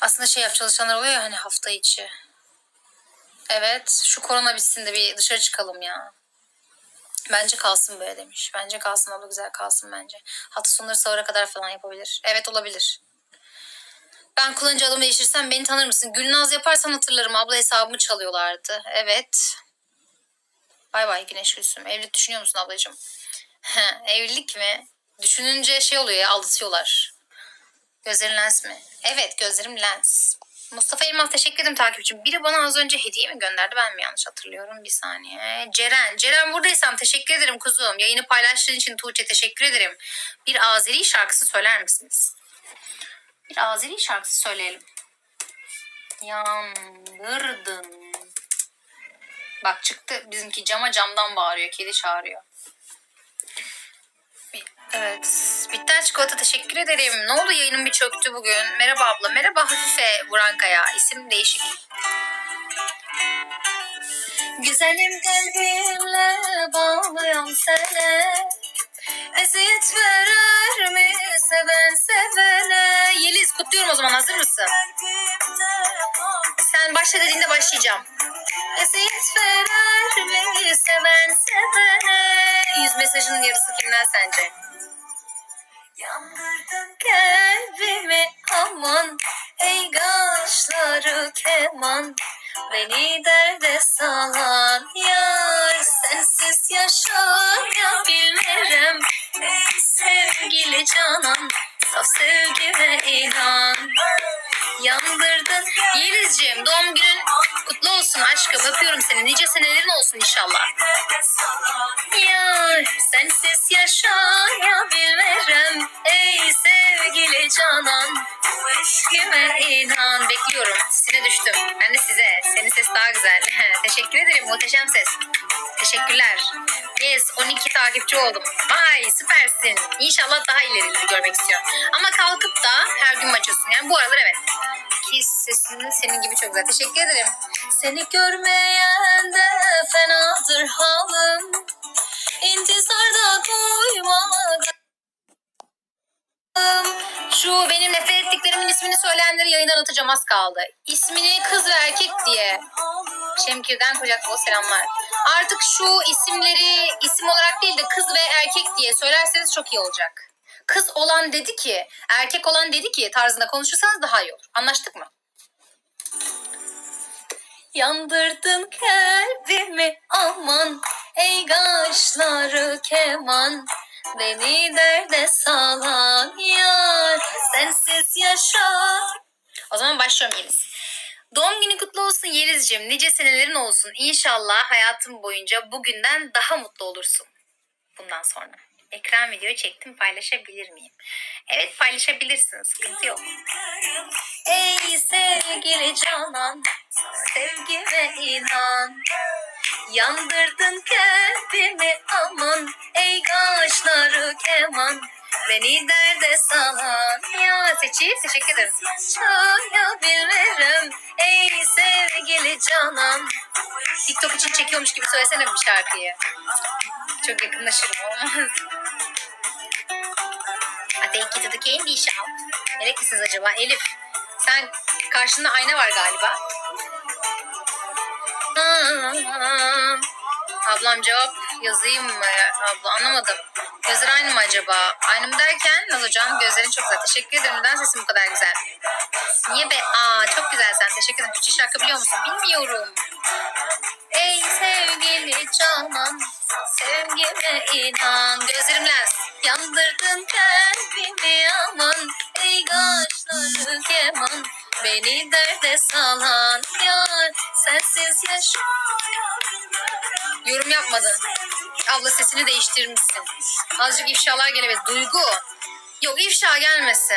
Aslında şey yap çalışanlar oluyor ya hani hafta içi. Evet şu korona bitsin de bir dışarı çıkalım ya. Bence kalsın böyle demiş. Bence kalsın abla güzel kalsın bence. Hafta sonları sahura kadar falan yapabilir. Evet olabilir. Ben kullanıcı adımı değiştirsem beni tanır mısın? Gülnaz yaparsan hatırlarım. Abla hesabımı çalıyorlardı. Evet. Bay bay Güneş Gülsüm. Evlilik düşünüyor musun ablacığım? Evlilik mi? Düşününce şey oluyor ya aldatıyorlar. Gözlerin lens mi? Evet gözlerim lens. Mustafa Elmas teşekkür ederim takipçim. Biri bana az önce hediye mi gönderdi ben mi yanlış hatırlıyorum? Bir saniye. Ceren. Ceren buradaysam teşekkür ederim kuzum. Yayını paylaştığın için Tuğçe teşekkür ederim. Bir Azeri şarkısı söyler misiniz? Bir Azeri şarkısı söyleyelim. Yandırdın. Bak çıktı bizimki cama camdan bağırıyor. Kedi çağırıyor. Evet. Bitter çikolata teşekkür ederim. Ne oldu yayınım bir çöktü bugün. Merhaba abla. Merhaba Hafife Burankaya. İsim değişik. Güzelim kalbimle bağlıyım seni. Eziyet verer mi seven sevene? Yeliz kutluyorum o zaman hazır mısın? Sen başla dediğinde başlayacağım. Eziyet verer mi seven sevene? Yüz mesajının yarısı kimden sence? Yandırdın kalbimi aman. Ey kaşları keman Beni derde salan yar. Sensiz yaşayabilmem Ey sevgili canan Saf sevgime inan. Yandırdın Yelizciğim doğum günün kutlu olsun aşkım. Öpüyorum seni. Nice senelerin olsun inşallah. Yar sensiz yaşayabilmem Ey sevgili canan Bu eşkime inan. Bekliyorum. Sesine düştüm. Ben de size. Senin ses daha güzel. Teşekkür ederim. Muhteşem ses. Teşekkürler. Yes 12 takipçi oldum. Vay süpersin. İnşallah daha ileri görmek istiyorum. Ama kalkıp da her gün maç olsun. Yani bu aralar evet. Ki sesinin senin gibi çok güzel. Teşekkür ederim. Seni görmeyen de fenadır halım. İntizarda duymadım. Şu benim nefret ettiklerimin ismini söyleyenleri yayından atacağım az kaldı. İsmini kız ve erkek diye. Şemkir'den kucak bol selamlar. Artık şu isimleri isim olarak değil de kız ve erkek diye söylerseniz çok iyi olacak. Kız olan dedi ki, erkek olan dedi ki tarzında konuşursanız daha iyi olur. Anlaştık mı? Yandırdın kalbimi aman ey kaşları keman beni derde salan yar sensiz yaşar. O zaman başlıyorum Yeliz. Doğum günü kutlu olsun Yeliz'cim. Nice senelerin olsun. İnşallah hayatın boyunca bugünden daha mutlu olursun. Bundan sonra. Ekran video çektim paylaşabilir miyim? Evet paylaşabilirsin sıkıntı yok. Ey sevgili canan sevgime inan. Yandırdın kalbimi aman ey kaşları keman beni derde salan ya seçil teşekkür ederim çayabilmem ey sevgili canan TikTok için çekiyormuş gibi söylesene bir şarkıyı çok yakınlaşırım olmaz I take you to the candy shop. Nerelisiniz acaba? Elif. Sen karşında ayna var galiba. Ablam cevap yazayım mı? Abla anlamadım. Gözler aynı mı acaba? Aynı mı derken Naz gözlerin çok güzel. Teşekkür ederim. Neden sesin bu kadar güzel? Niye be? Aa çok güzel sen. Teşekkür ederim. Küçük şarkı biliyor musun? Bilmiyorum. Ey sevgili canan Sevgime inan Gözlerim Yandırdın kalbimi aman Ey kaşları keman Beni derde salan yar Sensiz yaşayabilmem Yorum yapmadın. Abla sesini değiştirmişsin. Azıcık ifşalar gelebilir. Duygu. Yok ifşa gelmesin.